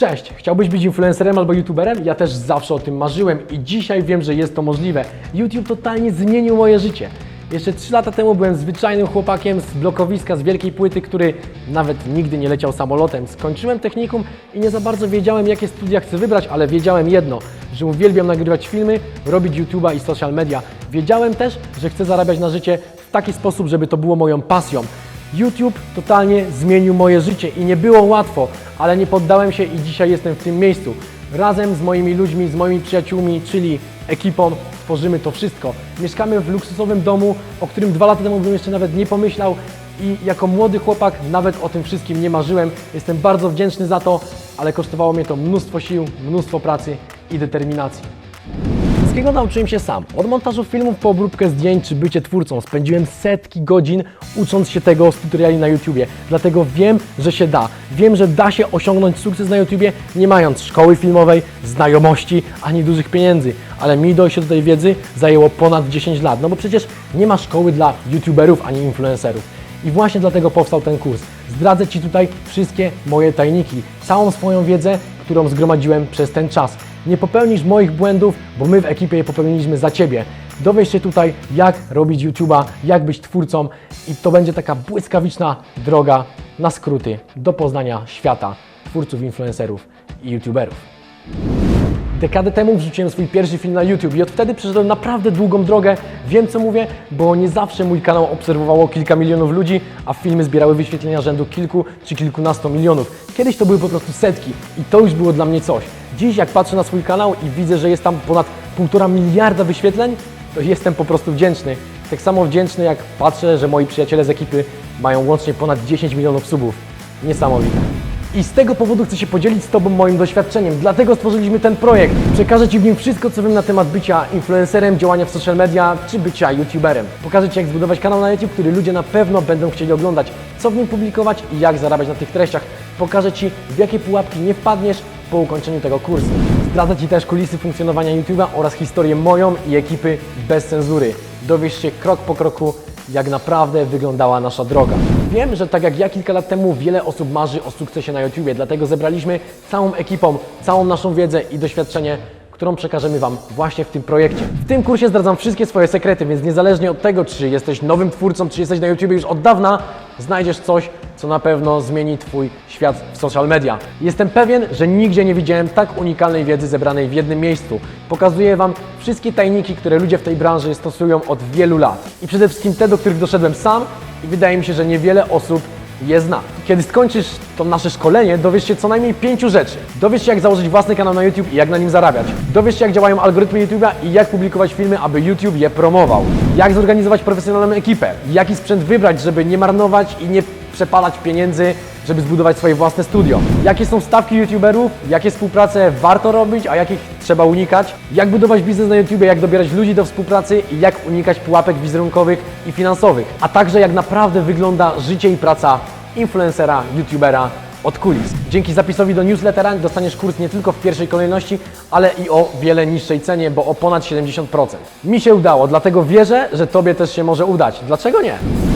Cześć, chciałbyś być influencerem albo youtuberem? Ja też zawsze o tym marzyłem i dzisiaj wiem, że jest to możliwe. YouTube totalnie zmienił moje życie. Jeszcze 3 lata temu byłem zwyczajnym chłopakiem z blokowiska, z wielkiej płyty, który nawet nigdy nie leciał samolotem. Skończyłem technikum i nie za bardzo wiedziałem, jakie studia chcę wybrać, ale wiedziałem jedno, że uwielbiam nagrywać filmy, robić YouTube'a i social media. Wiedziałem też, że chcę zarabiać na życie w taki sposób, żeby to było moją pasją. YouTube totalnie zmienił moje życie i nie było łatwo, ale nie poddałem się i dzisiaj jestem w tym miejscu. Razem z moimi ludźmi, z moimi przyjaciółmi, czyli ekipą, tworzymy to wszystko. Mieszkamy w luksusowym domu, o którym dwa lata temu bym jeszcze nawet nie pomyślał i jako młody chłopak nawet o tym wszystkim nie marzyłem. Jestem bardzo wdzięczny za to, ale kosztowało mnie to mnóstwo sił, mnóstwo pracy i determinacji. Wszystkiego nauczyłem się sam. Od montażu filmów po obróbkę zdjęć czy bycie twórcą spędziłem setki godzin ucząc się tego z tutoriali na YouTubie. Dlatego wiem, że się da. Wiem, że da się osiągnąć sukces na YouTubie nie mając szkoły filmowej, znajomości ani dużych pieniędzy. Ale mi dojście do tej wiedzy zajęło ponad 10 lat. No bo przecież nie ma szkoły dla YouTuberów ani influencerów. I właśnie dlatego powstał ten kurs. Zdradzę Ci tutaj wszystkie moje tajniki, całą swoją wiedzę, którą zgromadziłem przez ten czas. Nie popełnisz moich błędów, bo my w ekipie je popełniliśmy za Ciebie. Dowiesz się tutaj, jak robić YouTube'a, jak być twórcą i to będzie taka błyskawiczna droga na skróty do poznania świata twórców, influencerów i YouTuberów. Dekadę temu wrzuciłem swój pierwszy film na YouTube i od wtedy przeszedłem naprawdę długą drogę. Wiem co mówię, bo nie zawsze mój kanał obserwowało kilka milionów ludzi, a filmy zbierały wyświetlenia rzędu kilku czy kilkunastu milionów. Kiedyś to były po prostu setki i to już było dla mnie coś. Dziś jak patrzę na swój kanał i widzę, że jest tam ponad półtora miliarda wyświetleń, to jestem po prostu wdzięczny. Tak samo wdzięczny jak patrzę, że moi przyjaciele z ekipy mają łącznie ponad 10 milionów subów. Niesamowite. I z tego powodu chcę się podzielić z Tobą moim doświadczeniem. Dlatego stworzyliśmy ten projekt. Przekażę Ci w nim wszystko, co wiem na temat bycia influencerem, działania w social media czy bycia youtuberem. Pokażę Ci, jak zbudować kanał na YouTube, który ludzie na pewno będą chcieli oglądać, co w nim publikować i jak zarabiać na tych treściach. Pokażę Ci, w jakie pułapki nie wpadniesz po ukończeniu tego kursu. Zdradzę Ci też kulisy funkcjonowania YouTube'a oraz historię moją i ekipy bez cenzury. Dowiesz się krok po kroku, jak naprawdę wyglądała nasza droga. Wiem, że tak jak ja kilka lat temu, wiele osób marzy o sukcesie na YouTubie, dlatego zebraliśmy całą ekipą, całą naszą wiedzę i doświadczenie, którą przekażemy Wam właśnie w tym projekcie. W tym kursie zdradzam wszystkie swoje sekrety, więc niezależnie od tego, czy jesteś nowym twórcą, czy jesteś na YouTubie już od dawna, znajdziesz coś, co na pewno zmieni Twój świat w social media. Jestem pewien, że nigdzie nie widziałem tak unikalnej wiedzy zebranej w jednym miejscu. Pokazuję Wam wszystkie tajniki, które ludzie w tej branży stosują od wielu lat. I przede wszystkim te, do których doszedłem sam i wydaje mi się, że niewiele osób je zna. Kiedy skończysz to nasze szkolenie, dowiesz się co najmniej pięciu rzeczy. Dowiesz się, jak założyć własny kanał na YouTube i jak na nim zarabiać. Dowiesz się, jak działają algorytmy YouTube'a i jak publikować filmy, aby YouTube je promował. Jak zorganizować profesjonalną ekipę. Jaki sprzęt wybrać, żeby nie marnować i nie przepalać pieniędzy, żeby zbudować swoje własne studio. Jakie są stawki YouTuberów, jakie współprace warto robić, a jakich trzeba unikać. Jak budować biznes na YouTube, jak dobierać ludzi do współpracy i jak unikać pułapek wizerunkowych i finansowych. A także jak naprawdę wygląda życie i praca influencera, YouTubera od kulis. Dzięki zapisowi do newslettera dostaniesz kurs nie tylko w pierwszej kolejności, ale i o wiele niższej cenie, bo o ponad 70%. Mi się udało, dlatego wierzę, że Tobie też się może udać. Dlaczego nie?